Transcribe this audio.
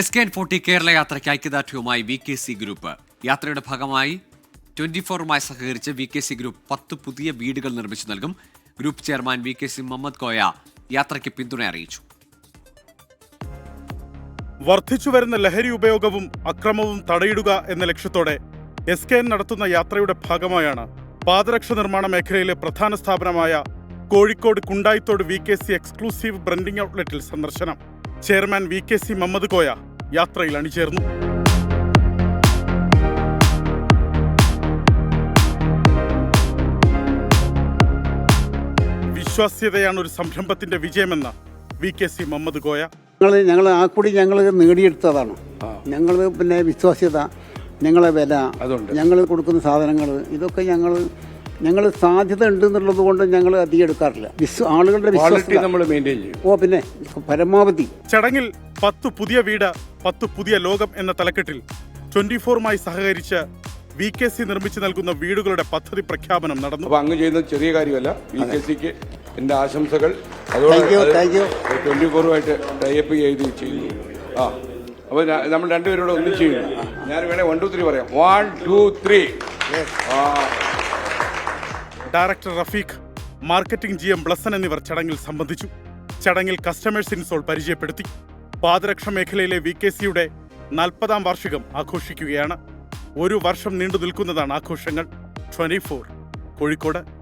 S K N forty Kerala യാത്രയ്ക്ക് ഐക്യദാർഢ്യവുമായി V K C group. യാത്രയുടെ ഭാഗമായി ട്വന്റി ഫോറുമായി സഹകരിച്ച് വി കെ സി ഗ്രൂപ്പ് പത്ത് പുതിയ വീടുകൾ നിർമ്മിച്ചു നൽകും. Group chairman V K C Muhammad Koya യാത്രയ്ക്ക് പിന്തുണ അറിയിച്ചു. വർദ്ധിച്ചുവരുന്ന ലഹരി ഉപയോഗവും അക്രമവും തടയിടുക എന്ന ലക്ഷ്യത്തോടെ എസ് കെ എൻ നടത്തുന്ന യാത്രയുടെ ഭാഗമായാണ് പാദരക്ഷ നിർമ്മാണ മേഖലയിലെ പ്രധാന സ്ഥാപനമായ Kozhikode Kundayithode V K C exclusive branding ഔട്ട്ലെറ്റിൽ സന്ദർശനം. Chairman V K C Mammad Koya യാത്രയിൽ അണിചേർന്നു. വിശ്വാസ്യതയാണ് ഒരു സംരംഭത്തിന്റെ വിജയമെന്ന് V K C Muhammad Koya. ഞങ്ങൾ ഞങ്ങൾ ആ കൂടി ഞങ്ങൾ നേടിയെടുത്തതാണ്. ഞങ്ങൾ പിന്നെ വിശ്വാസ്യത ഞങ്ങളെ വില അതുകൊണ്ട് ഞങ്ങൾ കൊടുക്കുന്ന സാധനങ്ങൾ ഇതൊക്കെ ഞങ്ങൾ ഞങ്ങൾ സാധ്യത ഉണ്ട് എന്നുള്ളത് കൊണ്ട് ഞങ്ങൾ അധികം എടുക്കാറില്ല. വിശ്വ ആളുകളുടെ ക്വാളിറ്റി നമ്മൾ മെയിന്റെയിൻ ചെയ്യും. ഓ പിന്നെ പരമാവധി. ചടങ്ങിൽ പത്ത് പുതിയ വീട് പത്ത് പുതിയ ലോകം എന്ന തലക്കെട്ടിൽ ട്വന്റി ഫോറുമായി സഹകരിച്ച് വി കെ സി നിർമ്മിച്ചു നൽകുന്ന വീടുകളുടെ പദ്ധതി പ്രഖ്യാപനം നടന്നു. അപ്പൊ അങ്ങ് ചെയ്യുന്നത് ചെറിയ കാര്യമല്ല. വി കെ സിക്ക് എന്റെ ആശംസകൾ. Thank you, thank you. Twenty ഫോറുമായിട്ട് type ചെയ്ത് ചെയ്യുന്നു. ആ. അപ്പൊ നമ്മൾ രണ്ടുപേരോട് ഒന്നിച്ചു ചെയ്യുന്നു. ഞാൻ വേണേ വൺ ടു ത്രീ പറയാം. വൺ ടു ത്രീ ആ. Director Rafeeq marketing G M Blessan എന്നിവർ ചടങ്ങിൽ സംബന്ധിച്ചു. ചടങ്ങിൽ കസ്റ്റമേഴ്സ് ഇൻസോൾ പരിചയപ്പെടുത്തി. പാദരക്ഷ മേഖലയിലെ വി കെ സിയുടെ നാൽപ്പതാം വാർഷികം ആഘോഷിക്കുകയാണ്. ഒരു വർഷം നീണ്ടു നിൽക്കുന്നതാണ് ആഘോഷങ്ങൾ. Twenty four Kozhikode.